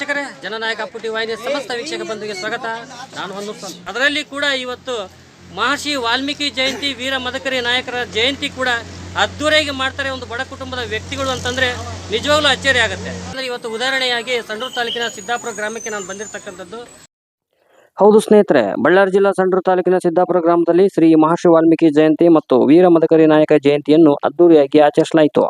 ವೀಕ್ಷಕರೇ, ಜನನಾಯಕ ಪುಟಿ ವಾಹಿನಿಯ ಸಮಸ್ತ ವೀಕ್ಷಕ ಬಂಧುಗೆ ಸ್ವಾಗತ. ನಾನು ಹೊಂದುತ್ತೇನೆ ಅದರಲ್ಲಿ ಕೂಡ ಇವತ್ತು ಮಹರ್ಷಿ ವಾಲ್ಮೀಕಿ ಜಯಂತಿ, ವೀರ ಮದಕರಿ ನಾಯಕರ ಜಯಂತಿ ಕೂಡ ಅದ್ದೂರಿಯಾಗಿ ಮಾಡ್ತಾರೆ ಒಂದು ಬಡ ಕುಟುಂಬದ ವ್ಯಕ್ತಿಗಳು ಅಂತಂದ್ರೆ ನಿಜವಾಗ್ಲೂ ಅಚ್ಚರಿ ಆಗುತ್ತೆ ಅಂದ್ರೆ ಇವತ್ತು ಉದಾಹರಣೆಯಾಗಿ ಸಂಡೂರು ತಾಲೂಕಿನ ಸಿದ್ದಾಪುರ ಗ್ರಾಮಕ್ಕೆ ನಾನು ಬಂದಿರತಕ್ಕಂಥದ್ದು. ಹೌದು ಸ್ನೇಹಿತರೆ, ಬಳ್ಳಾರಿ ಜಿಲ್ಲಾ ಸಂಡೂರು ತಾಲೂಕಿನ ಸಿದ್ದಾಪುರ ಗ್ರಾಮದಲ್ಲಿ ಶ್ರೀ ಮಹರ್ಷಿ ವಾಲ್ಮೀಕಿ ಜಯಂತಿ ಮತ್ತು ವೀರ ಮದಕರಿ ನಾಯಕ ಜಯಂತಿಯನ್ನು ಅದ್ದೂರಿಯಾಗಿ ಆಚರಿಸಲಾಯಿತು.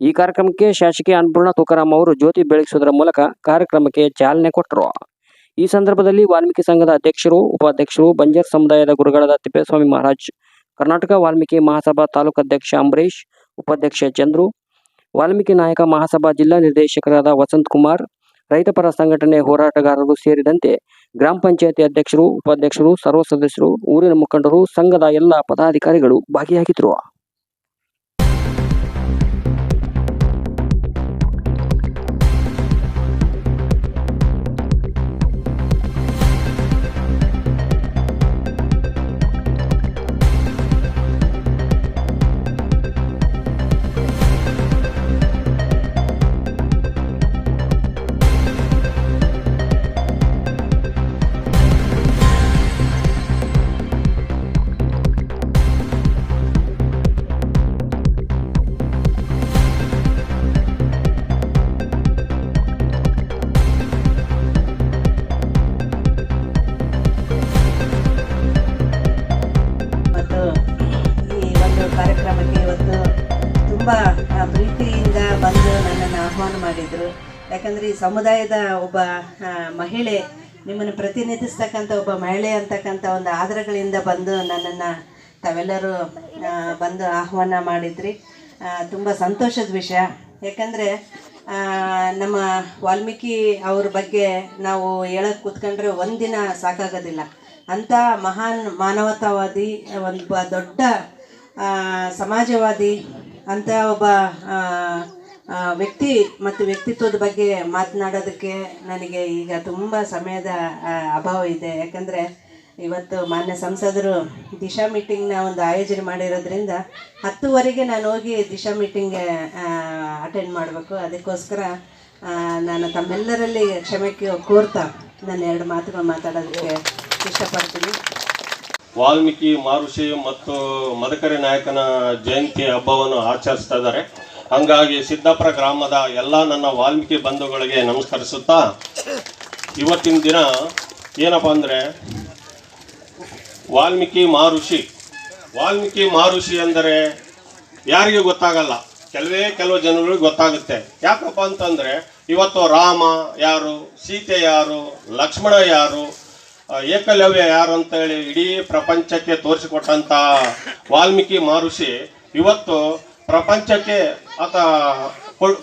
ಈ ಕಾರ್ಯಕ್ರಮಕ್ಕೆ ಶಾಸಕಿ ಅನ್ನಪೂರ್ಣ ತುಕಾರಾಮ್ ಅವರು ಜ್ಯೋತಿ ಬೆಳಗಿಸುವುದರ ಮೂಲಕ ಕಾರ್ಯಕ್ರಮಕ್ಕೆ ಚಾಲನೆ ಕೊಟ್ಟರು. ಈ ಸಂದರ್ಭದಲ್ಲಿ ವಾಲ್ಮೀಕಿ ಸಂಘದ ಅಧ್ಯಕ್ಷರು, ಉಪಾಧ್ಯಕ್ಷರು, ಬಂಜಾರ್ ಸಮುದಾಯದ ಗುರುಗಳಾದ ತಿಪ್ಪೇಸ್ವಾಮಿ ಮಹಾರಾಜ್, ಕರ್ನಾಟಕ ವಾಲ್ಮೀಕಿ ಮಹಾಸಭಾ ತಾಲೂಕು ಅಧ್ಯಕ್ಷ ಅಂಬರೀಶ್ ಉಪಾಧ್ಯಕ್ಷ ಚಂದ್ರು, ವಾಲ್ಮೀಕಿ ನಾಯಕ ಮಹಾಸಭಾ ಜಿಲ್ಲಾ ನಿರ್ದೇಶಕರಾದ ವಸಂತ್ ಕುಮಾರ್ ರೈತಪರ ಸಂಘಟನೆ ಹೋರಾಟಗಾರರು ಸೇರಿದಂತೆ ಗ್ರಾಮ ಪಂಚಾಯತಿ ಅಧ್ಯಕ್ಷರು, ಉಪಾಧ್ಯಕ್ಷರು, ಸರ್ವ ಸದಸ್ಯರು, ಊರಿನ ಮುಖಂಡರು, ಸಂಘದ ಎಲ್ಲ ಪದಾಧಿಕಾರಿಗಳು ಭಾಗಿಯಾಗಿದ್ದರು ಆಹ್ವಾನ ಮಾಡಿದರು. ಯಾಕಂದರೆ ಈ ಸಮುದಾಯದ ಒಬ್ಬ ಮಹಿಳೆ ನಿಮ್ಮನ್ನು ಪ್ರತಿನಿಧಿಸ್ತಕ್ಕಂಥ ಒಬ್ಬ ಮಹಿಳೆ ಅಂತಕ್ಕಂಥ ಒಂದು ಆಧಾರಗಳಿಂದ ಬಂದು ನನ್ನನ್ನು ತಾವೆಲ್ಲರೂ ಬಂದು ಆಹ್ವಾನ ಮಾಡಿದ್ರಿ. ತುಂಬ ಸಂತೋಷದ ವಿಷಯ. ಯಾಕಂದರೆ ನಮ್ಮ ವಾಲ್ಮೀಕಿ ಅವ್ರ ಬಗ್ಗೆ ನಾವು ಹೇಳಕ್ಕೆ ಕೂತ್ಕೊಂಡ್ರೆ ಒಂದಿನ ಸಾಕಾಗೋದಿಲ್ಲ. ಅಂಥ ಮಹಾನ್ ಮಾನವತಾವಾದಿ, ಒಂದು ದೊಡ್ಡ ಸಮಾಜವಾದಿ, ಅಂಥ ಒಬ್ಬ ವ್ಯಕ್ತಿ ಮತ್ತು ವ್ಯಕ್ತಿತ್ವದ ಬಗ್ಗೆ ಮಾತನಾಡೋದಕ್ಕೆ ನನಗೆ ಈಗ ತುಂಬ ಸಮಯದ ಅಭಾವ ಇದೆ. ಯಾಕಂದರೆ ಇವತ್ತು ಮಾನ್ಯ ಸಂಸದರು ದಿಶಾ ಮೀಟಿಂಗ್ನ ಒಂದು ಆಯೋಜನೆ ಮಾಡಿರೋದ್ರಿಂದ ಹತ್ತುವರೆಗೆ ನಾನು ಹೋಗಿ ದಿಶಾ ಮೀಟಿಂಗ್ಗೆ ಅಟೆಂಡ್ ಮಾಡಬೇಕು. ಅದಕ್ಕೋಸ್ಕರ ನಾನು ತಮ್ಮೆಲ್ಲರಲ್ಲಿ ಕ್ಷಮೆ ಕೋರ್ತಾ ನಾನು ಎರಡು ಮಾತುಗಳು ಮಾತಾಡೋದಕ್ಕೆ ಇಷ್ಟಪಡ್ತೀನಿ. ವಾಲ್ಮೀಕಿ ಮಾರುಷಿ ಮತ್ತು ಮದಕರಿ ನಾಯಕನ ಜಯಂತಿ ಹಬ್ಬವನ್ನು ಆಚರಿಸ್ತಾ ಇದ್ದಾರೆ. ಹಂಗಾಗಿ ಸಿದ್ದಾಪುರ ಗ್ರಾಮದ ಎಲ್ಲ ನನ್ನ ವಾಲ್ಮೀಕಿ ಬಂಧುಗಳಿಗೆ ನಮಸ್ಕರಿಸುತ್ತಾ ಇವತ್ತಿನ ದಿನ ಏನಪ್ಪ ಅಂದರೆ ವಾಲ್ಮೀಕಿ ಮಾರುಷಿ. ವಾಲ್ಮೀಕಿ ಮಾರುಷಿ ಅಂದರೆ ಯಾರಿಗೂ ಗೊತ್ತಾಗಲ್ಲ. ಕೆಲವೇ ಕೆಲವು ಜನಗಳಿಗೆ ಗೊತ್ತಾಗುತ್ತೆ. ಯಾಕಪ್ಪ ಅಂತಂದರೆ ಇವತ್ತು ರಾಮ ಯಾರು, ಸೀತೆ ಯಾರು, ಲಕ್ಷ್ಮಣ ಯಾರು ಏಕಲವ್ಯ ಯಾರು ಅಂತ ಹೇಳಿ ಇಡೀ ಪ್ರಪಂಚಕ್ಕೆ ತೋರಿಸಿಕೊಟ್ಟಂತ ವಾಲ್ಮೀಕಿ ಮಹರ್ಷಿ ಇವತ್ತು ಪ್ರಪಂಚಕ್ಕೆ ಆತ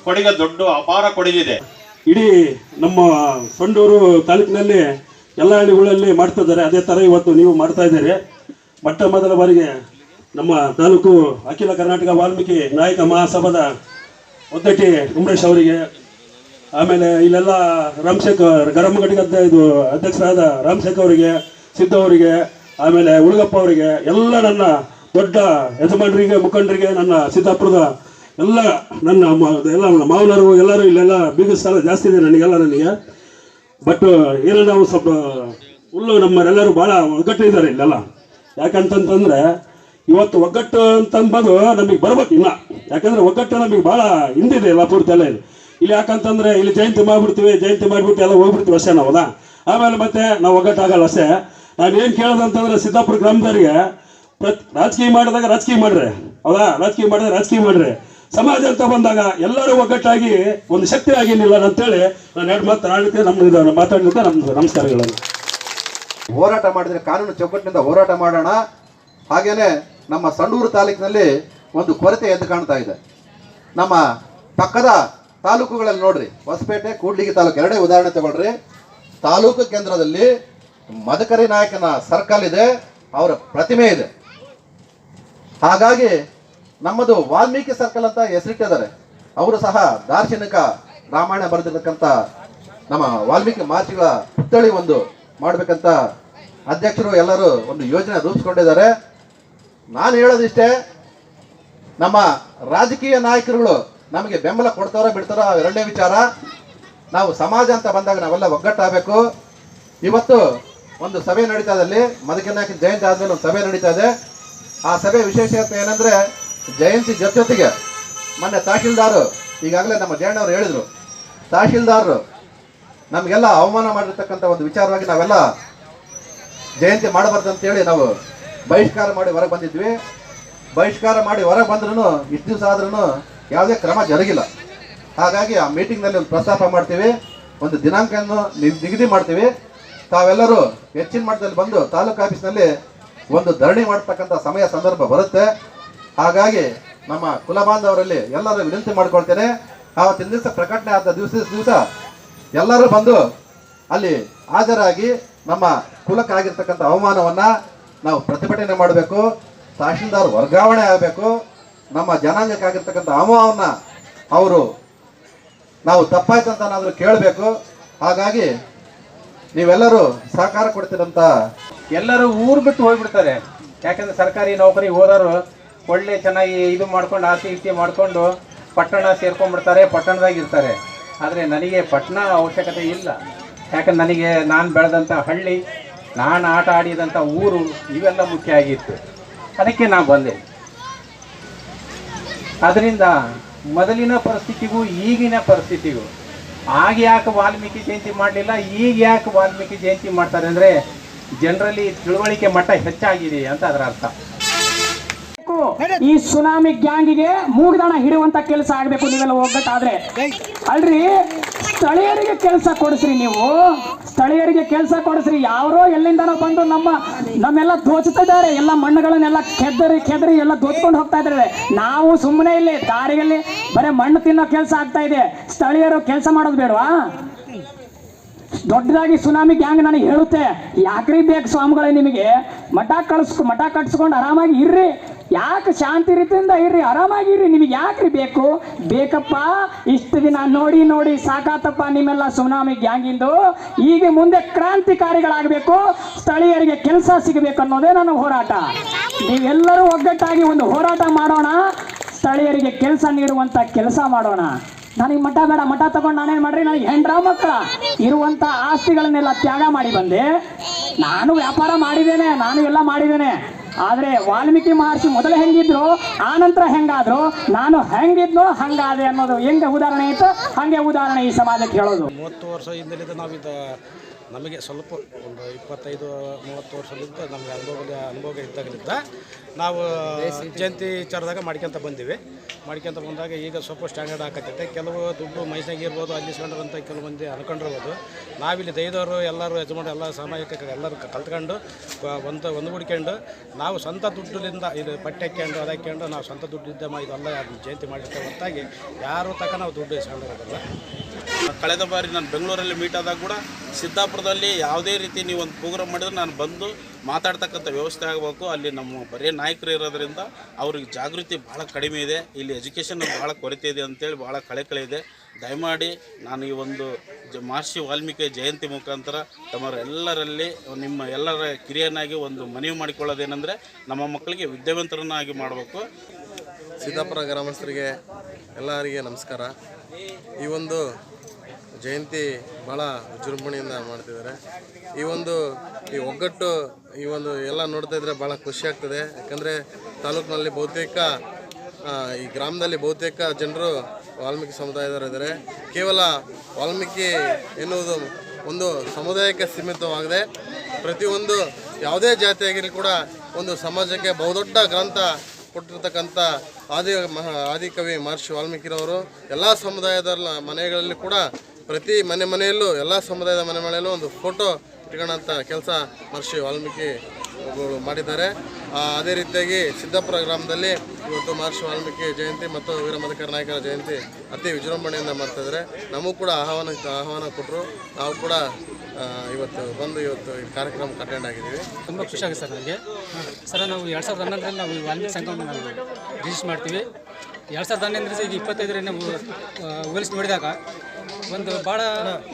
ಕೊಡುಗೆ ದೊಡ್ಡ ಅಪಾರ ಕೊಡುಗೆ ಇಡೀ ನಮ್ಮ ಸಂಡೂರು ತಾಲೂಕಿನಲ್ಲಿ ಎಲ್ಲ ಹಳ್ಳಿಗಳಲ್ಲಿ ಮಾಡ್ತಾ ಇದ್ದಾರೆ. ಅದೇ ಥರ ಇವತ್ತು ನೀವು ಮಾಡ್ತಾ ಇದ್ದೀರಿ. ಮೊಟ್ಟ ಮೊದಲ ಬಾರಿಗೆ ನಮ್ಮ ತಾಲೂಕು ಅಖಿಲ ಕರ್ನಾಟಕ ವಾಲ್ಮೀಕಿ ನಾಯಕ ಮಹಾಸಭಾದ ಒದ್ದಟ್ಟಿ ಉಮರೇಶ್ ಅವರಿಗೆ, ಆಮೇಲೆ ಇಲ್ಲೆಲ್ಲ ರಾಮಶೇಖರ್ ಗರಮಗಡಿಗದ್ದ ಇದು ಅಧ್ಯಕ್ಷರಾದ ರಾಮಶೇಖರ್ ಅವರಿಗೆ, ಸಿದ್ದು ಅವರಿಗೆ, ಆಮೇಲೆ ಉಳುಗಪ್ಪ ಅವರಿಗೆ, ಎಲ್ಲ ನನ್ನ ದೊಡ್ಡ ಯಜಮಾನರಿಗೆ, ಮುಖಂಡರಿಗೆ, ನನ್ನ ಸಿದ್ದಾಪುರದ ಎಲ್ಲ ನನ್ನ ಎಲ್ಲ ಮಾವನರು, ಎಲ್ಲರೂ ಇಲ್ಲೆಲ್ಲ ಬೀಗ ಸ್ಥಳ ಜಾಸ್ತಿ ಇದೆ ನನಗೆಲ್ಲ ನನಗೆ. ಬಟ್ ಏನೋ ನಾವು ಸ್ವಲ್ಪ ಹುಲ್ಲು ನಮ್ಮರೆಲ್ಲರೂ ಭಾಳ ಒಗ್ಗಟ್ಟಿದ್ದಾರೆ ಇಲ್ಲೆಲ್ಲ. ಯಾಕಂತಂತಂದ್ರೆ, ಇವತ್ತು ಒಗ್ಗಟ್ಟು ಅಂತಂಬದು ನಮಗೆ ಬರ್ಬೇಕು ಇನ್ನ ಯಾಕಂದ್ರೆ ಒಗ್ಗಟ್ಟು ನಮಗೆ ಭಾಳ ಹಿಂದಿದೆ ಎಲ್ಲ ಪೂರ್ತಿ ಎಲ್ಲ. ಇದೆ ಇಲ್ಲಿ ಯಾಕಂತಂದ್ರೆ, ಇಲ್ಲಿ ಜಯಂತಿ ಮಾಡಿಬಿಡ್ತೀವಿ, ಜಯಂತಿ ಮಾಡಿಬಿಟ್ಟು ಎಲ್ಲ ಹೋಗ್ಬಿಡ್ತೀವಿ ಅಷ್ಟೇ ನಾವಲ್ಲ ಆಮೇಲೆ ಮತ್ತೆ ನಾವು ಒಗ್ಗಟ್ಟಾಗಲ್ಲ ಅಷ್ಟೇ. ನಾನು ಏನು ಕೇಳೋದಂತಂದ್ರೆ ಸಿದ್ದಾಪುರ ಗ್ರಾಮದವರಿಗೆ ರಾಜಕೀಯ ಮಾಡಿದಾಗ ರಾಜಕೀಯ ಮಾಡ್ರೆ. ಹೌದಾ? ರಾಜಕೀಯ ಮಾಡಿದ್ರೆ ರಾಜಕೀಯ ಮಾಡ್ರೆ. ಸಮಾಜ ಅಂತ ಬಂದಾಗ ಎಲ್ಲರೂ ಒಗ್ಗಟ್ಟಾಗಿ ಒಂದು ಶಕ್ತಿ ಆಗಿನಿಲ್ಲ ಅಂತೇಳಿ ನಾನು ಎರಡು ಮಾತು ಆಡಲಿಕ್ಕೆ ನಮ್ಮ ಮಾತಾಡಲಿಕ್ಕೆ ನಮ್ಮ ನಮಸ್ಕಾರಗಳನ್ನು. ಹೋರಾಟ ಮಾಡಿದರೆ ಕಾನೂನು ಚೌಕಟ್ಟಿನಿಂದ ಹೋರಾಟ ಮಾಡೋಣ. ಹಾಗೇನೆ ನಮ್ಮ ಸಂಡೂರು ತಾಲೂಕಿನಲ್ಲಿ ಒಂದು ಕೊರತೆ ಎದ್ದು ಕಾಣ್ತಾ ಇದೆ. ನಮ್ಮ ಪಕ್ಕದ ತಾಲೂಕುಗಳಲ್ಲಿ ನೋಡ್ರಿ, ಹೊಸಪೇಟೆ, ಕೂಡ್ಲಿಗಿ ತಾಲೂಕು ಎರಡೇ ಉದಾಹರಣೆ ತಗೊಳ್ರಿ. ತಾಲೂಕು ಕೇಂದ್ರದಲ್ಲಿ ಮದಕರಿ ನಾಯಕನ ಸರ್ಕಲ್ ಇದೆ, ಅವರ ಪ್ರತಿಮೆ ಇದೆ. ಹಾಗಾಗಿ ನಮ್ಮದು ವಾಲ್ಮೀಕಿ ಸರ್ಕಲ್ ಅಂತ ಹೆಸರಿಟ್ಟಿದ್ದಾರೆ ಅವರು ಸಹ ದಾರ್ಶನಿಕ ರಾಮಾಯಣ ಬರೆದಿರ್ತಕ್ಕಂಥ ನಮ್ಮ ವಾಲ್ಮೀಕಿ ಮಹರ್ಷಿಗಳ ಪುತ್ಥಳಿ ಒಂದು ಮಾಡಬೇಕಂತ ಅಧ್ಯಕ್ಷರು ಎಲ್ಲರೂ ಒಂದು ಯೋಜನೆ ರೂಪಿಸ್ಕೊಂಡಿದ್ದಾರೆ. ನಾನು ಹೇಳೋದಿಷ್ಟೇ, ನಮ್ಮ ರಾಜಕೀಯ ನಾಯಕರುಗಳು ನಮಗೆ ಬೆಂಬಲ ಕೊಡ್ತಾರೋ ಬಿಡ್ತಾರೋ ಎರಡನೇ ವಿಚಾರ, ನಾವು ಸಮಾಜ ಅಂತ ಬಂದಾಗ ನಾವೆಲ್ಲ ಒಗ್ಗಟ್ಟಾಗಬೇಕು. ಇವತ್ತು ಒಂದು ಸಭೆ ನಡೀತಾ ಇದೆ ಅಲ್ಲಿ ಮದಕರಿ ನಾಯಕನ ಜಯಂತಿ ಆದ್ಮೇಲೆ ಒಂದು ಸಭೆ ನಡೀತಾ ಇದೆ. ಆ ಸಭೆ ವಿಶೇಷತೆ ಏನಂದ್ರೆ ಜಯಂತಿ ಜೊತೆ ಜೊತೆಗೆ ಮೊನ್ನೆ ತಹಶೀಲ್ದಾರು ಈಗಾಗಲೇ ನಮ್ಮ ಜಯಣ್ಣವ್ರು ಹೇಳಿದ್ರು. ತಹಶೀಲ್ದಾರರು ನಮಗೆಲ್ಲ ಅವಮಾನ ಮಾಡಿರ್ತಕ್ಕಂಥ ಒಂದು ವಿಚಾರವಾಗಿ ನಾವೆಲ್ಲ ಜಯಂತಿ ಮಾಡಬಾರ್ದು ಅಂತೇಳಿ ನಾವು ಬಹಿಷ್ಕಾರ ಮಾಡಿ ಹೊರಗೆ ಬಂದಿದ್ವಿ. ಬಹಿಷ್ಕಾರ ಮಾಡಿ ಹೊರಗೆ ಬಂದ್ರೂ ಇಷ್ಟು ದಿವಸ ಆದ್ರೂ ಯಾವುದೇ ಕ್ರಮ ಜರುಗಿಲ್ಲ. ಹಾಗಾಗಿ ಆ ಮೀಟಿಂಗ್ನಲ್ಲಿ ಒಂದು ಪ್ರಸ್ತಾಪ ಮಾಡ್ತೀವಿ. ಒಂದು ದಿನಾಂಕವನ್ನು ನಿಗದಿ ಮಾಡ್ತೀವಿ. ತಾವೆಲ್ಲರೂ ಹೆಚ್ಚಿನ ಮಟ್ಟದಲ್ಲಿ ಬಂದು ತಾಲೂಕು ಆಫೀಸ್ನಲ್ಲಿ ಒಂದು ಧರಣಿ ಮಾಡ್ತಕ್ಕಂಥ ಸಮಯ ಸಂದರ್ಭ ಬರುತ್ತೆ. ಹಾಗಾಗಿ ನಮ್ಮ ಕುಲ ಕುಲಬಾಂಧವರಲ್ಲಿ ಎಲ್ಲರೂ ವಿನಂತಿ ಮಾಡ್ಕೊಳ್ತೇನೆ. ಆವತ್ತಿನ ದಿವಸ ಪ್ರಕಟಣೆ ಆದ ದಿವಸ ದಿವಸ ಎಲ್ಲರೂ ಬಂದು ಅಲ್ಲಿ ಹಾಜರಾಗಿ ನಮ್ಮ ಕುಲಕ್ಕಾಗಿರ್ತಕ್ಕಂಥ ಅವಮಾನವನ್ನು ನಾವು ಪ್ರತಿಭಟನೆ ಮಾಡಬೇಕು. ತಹಶೀಲ್ದಾರ್ ವರ್ಗಾವಣೆ ಆಗಬೇಕು. ನಮ್ಮ ಜನಾಂಗಕ್ಕಾಗಿರ್ತಕ್ಕಂಥ ಅವಮಾನವನ್ನು ಅವರು ನಾವು ತಪ್ಪಾಯ್ತು ಅಂತ ಕೇಳಬೇಕು. ಹಾಗಾಗಿ ನೀವೆಲ್ಲರೂ ಸಹಕಾರ ಕೊಡ್ತೀರಂತ ಎಲ್ಲರೂ ಊರು ಬಿಟ್ಟು ಹೋಗ್ಬಿಡ್ತಾರೆ. ಯಾಕಂದ್ರೆ ಸರ್ಕಾರಿ ನೌಕರಿ ಹೋದವರು ಒಳ್ಳೆ ಚೆನ್ನಾಗಿ ಇದು ಮಾಡ್ಕೊಂಡು ಆಸೆ ಇಚ್ಛೆ ಮಾಡಿಕೊಂಡು ಪಟ್ಟಣ ಸೇರ್ಕೊಂಡ್ಬಿಡ್ತಾರೆ ಪಟ್ಟಣದಾಗ ಇರ್ತಾರೆ ಆದರೆ ನನಗೆ ಪಟ್ಟಣ ಅವಶ್ಯಕತೆ ಇಲ್ಲ. ಯಾಕಂದ್ರೆ ನನಗೆ ನಾನು ಬೆಳೆದಂಥ ಹಳ್ಳಿ, ನಾನು ಆಟ ಆಡಿದಂಥ ಊರು ಇವೆಲ್ಲ ಮುಖ್ಯ ಆಗಿತ್ತು. ಅದಕ್ಕೆ ನಾನು ಬಂದೆ. ಅದರಿಂದ ಮೊದಲಿನ ಪರಿಸ್ಥಿತಿಗೂ ಈಗಿನ ಪರಿಸ್ಥಿತಿಗೂ, ಆಗ ಯಾಕೆ ವಾಲ್ಮೀಕಿ ಜಯಂತಿ ಮಾಡಲಿಲ್ಲ, ಈಗ ಯಾಕೆ ವಾಲ್ಮೀಕಿ ಜಯಂತಿ ಮಾಡ್ತಾರೆ ಅಂದರೆ ಜನರಲ್ಲಿ ತಿಳುವಳಿಕೆ ಮಟ್ಟ ಹೆಚ್ಚಾಗಿದೆ ಅಂತ ಅದರ ಅರ್ಥ. ಈ ಸುನಾಮಿ ಗ್ಯಾಂಗಿಗೆ ಮೂಗ್ದಾಣ ಹಿಡುವಂತ ಕೆಲಸ ಆಗ್ಬೇಕು ನೀವೆಲ್ಲ ಹೋಗ್ಬೇಕಾದ್ರೆ. ಅಲ್ರಿ, ಸ್ಥಳೀಯರಿಗೆ ಕೆಲಸ ಕೊಡಿಸ್ರಿ ನೀವು. ಸ್ಥಳೀಯರಿಗೆ ಕೆಲಸ ಕೊಡಿಸ್ರಿ. ಯಾರೋ ಎಲ್ಲಿಂದನೋ ಬಂದು ನಮ್ಮ ನಮ್ಮೆಲ್ಲ ದೋಚುತ್ತಿದ್ದಾರೆ. ಎಲ್ಲ ಮಣ್ಣುಗಳನ್ನೆಲ್ಲ ಕೆದರಿ ಕೆದರಿ ಎಲ್ಲ ದೋಚ್ಕೊಂಡು ಹೋಗ್ತಾ ಇದ್ದಾರೆ. ನಾವು ಸುಮ್ಮನೆ ಇಲ್ಲಿ ದಾರಿಯಲ್ಲಿ ಬರೀ ಮಣ್ಣು ತಿನ್ನೋ ಕೆಲಸ ಆಗ್ತಾ ಇದೆ. ಸ್ಥಳೀಯರು ಕೆಲಸ ಮಾಡೋದು ಬೇಡವಾ? ದೊಡ್ಡದಾಗಿ ಸುನಾಮಿ ಗ್ಯಾಂಗ್ ನನಗೆ ಹೇಳುತ್ತೆ. ಯಾಕ್ರಿ ಬೇಕು ಸ್ವಾಮಿಗಳೇ ನಿಮಗೆ? ಮಠ ಕಳಿಸ್ಕೊ ಮಠ ಕಟ್ಸ್ಕೊಂಡು ಆರಾಮಾಗಿ ಇರ್ರಿ. ಯಾಕೆ ಶಾಂತಿ ರೀತಿಯಿಂದ ಇರ್ರಿ, ಆರಾಮಾಗಿ ಇರ್ರಿ. ನಿಮಗೆ ಯಾಕ್ರಿ ಬೇಕು? ಬೇಕಪ್ಪ, ಇಷ್ಟು ದಿನ ನೋಡಿ ನೋಡಿ ಸಾಕಾತಪ್ಪ ನಿಮ್ಮೆಲ್ಲ ಸುನಾಮಿ ಗ್ಯಾಂಗಿಂದು. ಈಗ ಮುಂದೆ ಕ್ರಾಂತಿಕಾರಿಗಳಾಗಬೇಕು. ಸ್ಥಳೀಯರಿಗೆ ಕೆಲಸ ಸಿಗಬೇಕು ಅನ್ನೋದೇ ನನ್ನ ಹೋರಾಟ. ನೀವೆಲ್ಲರೂ ಒಗ್ಗಟ್ಟಾಗಿ ಒಂದು ಹೋರಾಟ ಮಾಡೋಣ. ಸ್ಥಳೀಯರಿಗೆ ಕೆಲಸ ನೀಡುವಂತ ಕೆಲಸ ಮಾಡೋಣ. ನನಗೆ ಮಠ ಬೇಡ, ಮಠ ತಗೊಂಡು ನಾನೇನು ಮಾಡ್ರಿ? ನನಗೆ ಹೆಂಡ್ರ ಮಕ್ಕಳ. ಇರುವಂತ ಆಸ್ತಿಗಳನ್ನೆಲ್ಲ ತ್ಯಾಗ ಮಾಡಿ ಬಂದೆ. ನಾನು ವ್ಯಾಪಾರ ಮಾಡಿದ್ದೇನೆ, ನಾನು ಎಲ್ಲ ಮಾಡಿದ್ದೇನೆ. ಆದ್ರೆ ವಾಲ್ಮೀಕಿ ಮಹರ್ಷಿ ಮೊದಲು ಹೆಂಗಿದ್ರು? ಆ ನಂತರ ಹೆಂಗಾದ್ರು? ನಾನು ಹೆಂಗಿದ್ನೋ ಹಂಗಾದೆ ಅನ್ನೋದು. ಹೆಂಗೆ ಉದಾಹರಣೆ ಇತ್ತು? ಹಂಗೆ ಉದಾಹರಣೆ ಈ ಸಮಾಜಕ್ಕೆ ಹೇಳೋದು. ಮೂವತ್ತು ವರ್ಷ ಹಿಂದೆ ನಾವಿದ ನಮಗೆ ಸ್ವಲ್ಪ ಒಂದು ಇಪ್ಪತ್ತೈದು, ಮೂವತ್ತು ವರ್ಷದಿಂದ ನಮಗೆ ಅನುಭವ ಅನುಭವ ಇದ್ದಾಗಲಿದ್ದ ನಾವು ಜಯಂತಿ ವಿಚಾರದಾಗ ಮಾಡ್ಕೊಂತ ಬಂದೀವಿ. ಮಾಡ್ಕೊಂತ ಬಂದಾಗ ಈಗ ಸ್ವಲ್ಪ ಸ್ಟ್ಯಾಂಡರ್ಡ್ ಹಾಕತ್ತೈತೆ ಕೆಲವು ದುಡ್ಡು ಮೈಸೂರಿಗೆ ಇರ್ಬೋದು, ಅಲ್ಲಿ ಇಸ್ಕೊಂಡ್ರಂತ ಕೆಲವು ಮಂದಿ ಅನ್ಕೊಂಡಿರ್ಬೋದು. ನಾವಿಲ್ಲಿ ದೈದವರು, ಎಲ್ಲರೂ ಯಜಮಾನರು, ಎಲ್ಲ ಸಾಮಾಜಿಕ ಎಲ್ಲರೂ ಕಲ್ತ್ಕೊಂಡು, ಒಂದು ಒಂದು ಒಂದುಗೂಡ್ಕೊಂಡು ನಾವು ಸ್ವಂತ ದುಡ್ಡಿನಿಂದ ಇದು ಪಟ್ಟೆ ಹಾಕ್ಕೊಂಡು, ಅದು ನಾವು ಸ್ವಂತ ದುಡ್ಡಿದ್ದ ಇದೆಲ್ಲ ಜಯಂತಿ ಮಾಡಿರ್ತೇವೆ ಹೊರತಾಗಿ ಯಾರು ತಕ್ಕ ನಾವು ದುಡ್ಡು ಇಸ್ಕೊಂಡಿರೋದಿಲ್ಲ. ಕಳೆದ ಬಾರಿ ನಾನು ಬೆಂಗಳೂರಲ್ಲಿ ಮೀಟ್ ಆದಾಗ ಕೂಡ ಸಿದ್ದಾಪುರದಲ್ಲಿ ಯಾವುದೇ ರೀತಿ ನೀವು ಒಂದು ಪ್ರೋಗ್ರಾಮ್ ಮಾಡಿದ್ರೆ ನಾನು ಬಂದು ಮಾತಾಡ್ತಕ್ಕಂಥ ವ್ಯವಸ್ಥೆ ಆಗಬೇಕು. ಅಲ್ಲಿ ನಮ್ಮ ಬರೀ ನಾಯಕರು ಇರೋದ್ರಿಂದ ಅವ್ರಿಗೆ ಜಾಗೃತಿ ಭಾಳ ಕಡಿಮೆ ಇದೆ. ಇಲ್ಲಿ ಎಜುಕೇಷನ್ ಭಾಳ ಕೊರತೆ ಇದೆ ಅಂತೇಳಿ ಭಾಳ ಕಳೆಕಳೆ ಇದೆ. ದಯಮಾಡಿ ನಾನು ಈ ಒಂದು ಜ ಮಹರ್ಷಿ ವಾಲ್ಮೀಕಿ ಜಯಂತಿ ಮುಖಾಂತರ ತಮ್ಮರೆಲ್ಲರಲ್ಲಿ ನಿಮ್ಮ ಎಲ್ಲರ ಕಿರಿಯನಾಗಿ ಒಂದು ಮನವಿ ಮಾಡಿಕೊಳ್ಳೋದೇನೆಂದರೆ ನಮ್ಮ ಮಕ್ಕಳಿಗೆ ವಿದ್ಯಾವಂತರನ್ನಾಗಿ ಮಾಡಬೇಕು. ಸಿದ್ದಾಪುರ ಗ್ರಾಮಸ್ಥರಿಗೆ ಎಲ್ಲರಿಗೆ ನಮಸ್ಕಾರ. ಈ ಒಂದು ಜಯಂತಿ ಭಾಳ ವಿಜೃಂಭಣೆಯಿಂದ ಮಾಡ್ತಿದ್ದಾರೆ. ಈ ಒಂದು ಈ ಒಗ್ಗಟ್ಟು, ಈ ಒಂದು ಎಲ್ಲ ನೋಡ್ತಾ ಇದ್ರೆ ಭಾಳ ಖುಷಿ ಆಗ್ತದೆ. ಯಾಕಂದರೆ ತಾಲೂಕಿನಲ್ಲಿ ಬಹುತೇಕ ಈ ಗ್ರಾಮದಲ್ಲಿ ಬಹುತೇಕ ಜನರು ವಾಲ್ಮೀಕಿ ಸಮುದಾಯದವರಿದ್ದಾರೆ ಕೇವಲ ವಾಲ್ಮೀಕಿ ಎನ್ನುವುದು ಒಂದು ಸಮುದಾಯಕ್ಕೆ ಸೀಮಿತವಾಗದೆ ಪ್ರತಿಯೊಂದು ಯಾವುದೇ ಜಾತಿಯಾಗಿರಲಿ ಕೂಡ ಒಂದು ಸಮಾಜಕ್ಕೆ ಬಹುದೊಡ್ಡ ಗ್ರಂಥ ಕೊಟ್ಟಿರ್ತಕ್ಕಂಥ ಆದಿ ಮಹಾ ಆದಿಕವಿ ಮಹರ್ಷಿ ವಾಲ್ಮೀಕಿರವರು ಎಲ್ಲ ಸಮುದಾಯದ ಮನೆಗಳಲ್ಲಿ ಕೂಡ ಪ್ರತಿ ಮನೆ ಮನೆಯಲ್ಲೂ, ಎಲ್ಲ ಸಮುದಾಯದ ಮನೆ ಮನೆಯಲ್ಲೂ ಒಂದು ಫೋಟೋ ಇಟ್ಕೊಳ್ಳೋಂಥ ಕೆಲಸ ಮಹರ್ಷಿ ವಾಲ್ಮೀಕಿ ಗಳು ಮಾಡಿದ್ದಾರೆ. ಅದೇ ರೀತಿಯಾಗಿ ಸಿದ್ದಾಪುರ ಗ್ರಾಮದಲ್ಲಿ ಇವತ್ತು ಮಹರ್ಷಿ ವಾಲ್ಮೀಕಿ ಜಯಂತಿ ಮತ್ತು ವೀರ ಮದಕರ ನಾಯಕರ ಜಯಂತಿ ಅತಿ ವಿಜೃಂಭಣೆಯಿಂದ ಮಾಡ್ತಾಯಿದ್ದಾರೆ ನಮಗೂ ಕೂಡ ಆಹ್ವಾನ ಆಹ್ವಾನ ಕೊಟ್ಟರು ನಾವು ಕೂಡ ಇವತ್ತು ಬಂದು ಇವತ್ತು ಈ ಕಾರ್ಯಕ್ರಮಕ್ಕೆ ಅಟೆಂಡ್ ಆಗಿದ್ದೀವಿ. ತುಂಬ ಖುಷಿ ಆಗುತ್ತೆ ಸರ್ ನನಗೆ ಸರ್, ನಾವು ಎರಡು ಸಾವಿರದ ಹನ್ನೊಂದರಲ್ಲಿ ನಾವು ವಾಲ್ಮೀಕಿ ಸಂಘವನ್ನು ರಿಜಿಸ್ಟರ್ ಮಾಡ್ತೀವಿ. ಎರಡು ಸಾವಿರದ ಹನ್ನೊಂದರಿಂದ ಈಗ ಇಪ್ಪತ್ತೈದರಿಂದ ನಾವು ಹೋಲಿಸಿ ನೋಡಿದಾಗ ಒಂದು ಭಾಳ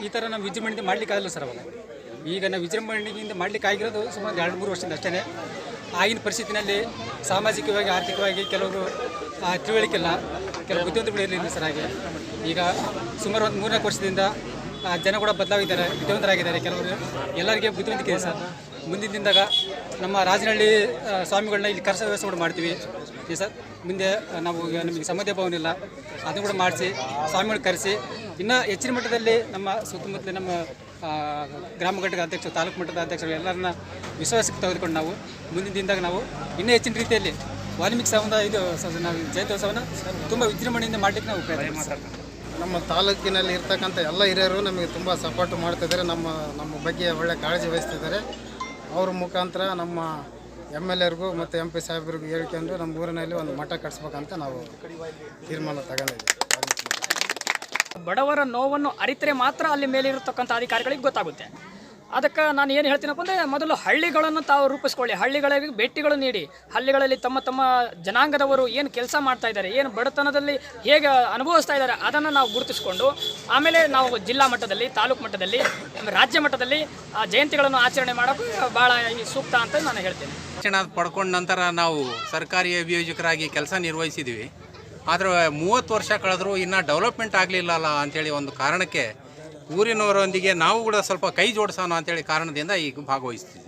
ಈ ಥರ ನಾವು ವಿಜೃಂಭಣೆಯಿಂದ ಮಾಡ್ಲಿಕ್ಕೆ ಆಗಲ್ಲ ಸರ್ ಅವಾಗ. ಈಗ ನಾವು ವಿಜೃಂಭಣೆಯಿಂದ ಮಾಡ್ಲಿಕ್ಕೆ ಆಗಿರೋದು ಸುಮಾರು ಎರಡು, ಮೂರು ವರ್ಷದಿಂದ ಅಷ್ಟೇ ಆಗಿನ ಪರಿಸ್ಥಿತಿನಲ್ಲಿ ಸಾಮಾಜಿಕವಾಗಿ, ಆರ್ಥಿಕವಾಗಿ ಕೆಲವರು ತಿಳುವಳಿಕೆಲ್ಲ ಕೆಲವು ಬುದ್ಧಿವಂತಗಳು ಇರಲಿಲ್ಲ ಸರ್ ಹಾಗೆ. ಈಗ ಸುಮಾರು ಒಂದು ಮೂರ್ನಾಲ್ಕು ವರ್ಷದಿಂದ ಜನ ಕೂಡ ಬದಲಾಗಿದ್ದಾರೆ ಬುದ್ಧಿವಂತರಾಗಿದ್ದಾರೆ ಕೆಲವರು ಎಲ್ಲರಿಗೆ ಬುದ್ಧಿವಂತಿಕೆ ಸರ್. ಮುಂದಿನ ದಿನದಾಗ ನಮ್ಮ ರಾಜನಹಳ್ಳಿ ಸ್ವಾಮಿಗಳನ್ನ ಇಲ್ಲಿ ಕರ್ಸ ವ್ಯವಸ್ಥೆ ಕೂಡ ಮಾಡ್ತೀವಿ. ಈ ಸರ್, ಮುಂದೆ ನಾವು ನಮಗೆ ಸಮುದಾಯ ಭವನ ಇಲ್ಲ, ಅದನ್ನು ಕೂಡ ಮಾಡಿಸಿ ಸ್ವಾಮಿಗಳು ಕರೆಸಿ, ಇನ್ನೂ ಹೆಚ್ಚಿನ ಮಟ್ಟದಲ್ಲಿ ನಮ್ಮ ಸುತ್ತಮುತ್ತಲಿನ ನಮ್ಮ ಗ್ರಾಮ ಘಟಕ ಅಧ್ಯಕ್ಷರು, ತಾಲೂಕು ಮಟ್ಟದ ಅಧ್ಯಕ್ಷರು ಎಲ್ಲರನ್ನ ವಿಶ್ವಾಸಕ್ಕೆ ತೆಗೆದುಕೊಂಡು ನಾವು ಮುಂದಿನ ದಿನದಾಗ ನಾವು ಇನ್ನೂ ಹೆಚ್ಚಿನ ರೀತಿಯಲ್ಲಿ ವಾಲ್ಮೀಕಿ ಸಮುದಾಯ ಇದು ನಾವು ಜಯಂತ್ಯೋತ್ಸವನ ತುಂಬ ವಿಜೃಂಭಣೆಯಿಂದ ಮಾಡಲಿಕ್ಕೆ ನಾವು ಪ್ರಯತ್ನ ನಮ್ಮ ತಾಲೂಕಿನಲ್ಲಿ ಇರ್ತಕ್ಕಂಥ ಎಲ್ಲ ಹಿರಿಯರು ನಮಗೆ ತುಂಬ ಸಪೋರ್ಟ್ ಮಾಡ್ತಿದ್ದಾರೆ, ನಮ್ಮ ನಮ್ಮ ಬಗ್ಗೆ ಒಳ್ಳೆ ಕಾಳಜಿ ವಹಿಸ್ತಿದ್ದಾರೆ. ಅವ್ರ ಮುಖಾಂತರ ನಮ್ಮ ಎಂ ಎಲ್ ಎರಿಗೂ ಮತ್ತು ಎಂ ಪಿ ಸಾಹೇಬ್ರಿಗೂ ಹೇಳ್ಕೊಂಡು ನಮ್ಮ ಊರಿನಲ್ಲಿ ಒಂದು ಮಠ ಕಟ್ಸ್ಬೇಕಂತ ನಾವು ತೀರ್ಮಾನ ತಗೊಂಡಿದ್ದೀವಿ. ಬಡವರ ನೋವನ್ನು ಅರಿತರೆ ಮಾತ್ರ ಅಲ್ಲಿ ಮೇಲಿರತಕ್ಕಂಥ ಅಧಿಕಾರಿಗಳಿಗೆ ಗೊತ್ತಾಗುತ್ತೆ. ಅದಕ್ಕೆ ನಾನು ಏನು ಹೇಳ್ತೀನಪ್ಪ ಅಂದರೆ ಮೊದಲು ಹಳ್ಳಿಗಳನ್ನು ತಾವು ರೂಪಿಸ್ಕೊಳ್ಳಿ, ಹಳ್ಳಿಗಳಿಗೆ ಭೇಟಿಗಳು ನೀಡಿ, ಹಳ್ಳಿಗಳಲ್ಲಿ ತಮ್ಮ ತಮ್ಮ ಜನಾಂಗದವರು ಏನು ಕೆಲಸ ಮಾಡ್ತಾ ಇದ್ದಾರೆ, ಏನು ಬಡತನದಲ್ಲಿ ಹೇಗೆ ಅನುಭವಿಸ್ತಾ ಇದ್ದಾರೆ ಅದನ್ನು ನಾವು ಗುರುತಿಸ್ಕೊಂಡು, ಆಮೇಲೆ ನಾವು ಜಿಲ್ಲಾ ಮಟ್ಟದಲ್ಲಿ, ತಾಲೂಕು ಮಟ್ಟದಲ್ಲಿ, ರಾಜ್ಯ ಮಟ್ಟದಲ್ಲಿ ಆ ಜಯಂತಿಗಳನ್ನು ಆಚರಣೆ ಮಾಡೋಕ್ಕೆ ಭಾಳ ಸೂಕ್ತ ಅಂತ ನಾನು ಹೇಳ್ತೇನೆ. ಶಿಕ್ಷಣ ಪಡ್ಕೊಂಡ ನಂತರ ನಾವು ಸರ್ಕಾರಿ ಅಭಿಯೋಜಕರಾಗಿ ಕೆಲಸ ನಿರ್ವಹಿಸಿದ್ವಿ ಆದರೆ ಮೂವತ್ತು ವರ್ಷ ಕಳೆದರೂ ಇನ್ನೂ ಡೆವಲಪ್ಮೆಂಟ್ ಆಗಲಿಲ್ಲಲ್ಲ ಅಂಥೇಳಿ ಒಂದು ಕಾರಣಕ್ಕೆ ಊರಿನವರೊಂದಿಗೆ ನಾವು ಕೂಡ ಸ್ವಲ್ಪ ಕೈ ಜೋಡಿಸೋಣ ಅಂತೇಳಿ ಕಾರಣದಿಂದ ಈಗ ಭಾಗವಹಿಸ್ತಿದ್ವಿ.